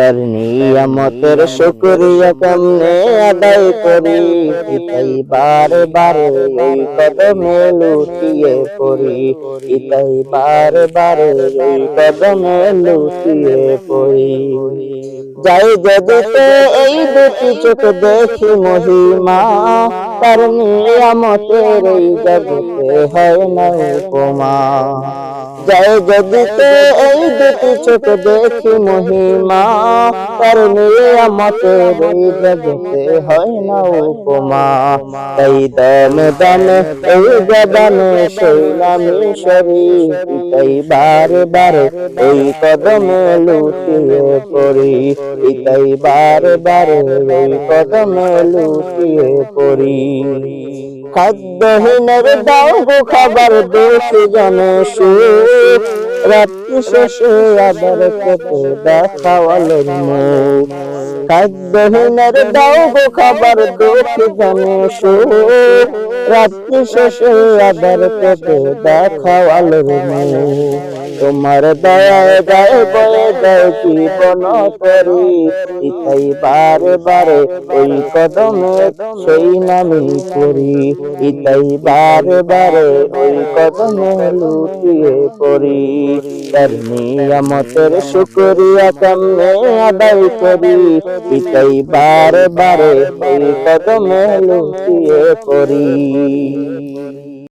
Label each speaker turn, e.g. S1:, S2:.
S1: তার নিয়ামতের শুকরিয়া কেমনে আদায় করি। ইতাই বারে বারে এই কদমে লুটিয়ে পড়ি। ইতাই বারে বারে এই কদমে লুটিয়ে পড়ি। যাই জগতে এই দুটি চোখ দেখি মহিমা। তার নিয়ামতের এই জগতে হয় না উপমা। এই দুটি দেখি মহিমা তার নিয়ামতের এই জগতে হয় না উপমা। তাই দমে এই জবানে তাই বারে বারে এই কদমে লুটিয়ে পড়ি। তাই বারে বারে এই কদমে লুটিয়ে পড়ি। খাদ্যহীনের দাও গো খাবার দোষ জনে সুখ রাত্রি শেষে আবার মুখ। খাদ্যহীনের দাও তোমার দয়ায় গায়ে বয়ে দেয় জীবন করি। ইতাই বারে বারে ওই কদমে সেই নামি করি। ইতাই বারে বারে ওই কদমে লুটিয়ে পড়ি। তার শুকরিয়া কেমনে আদায় করি ইতাই বারে বারে কদমে লুকিয়ে পড়ি।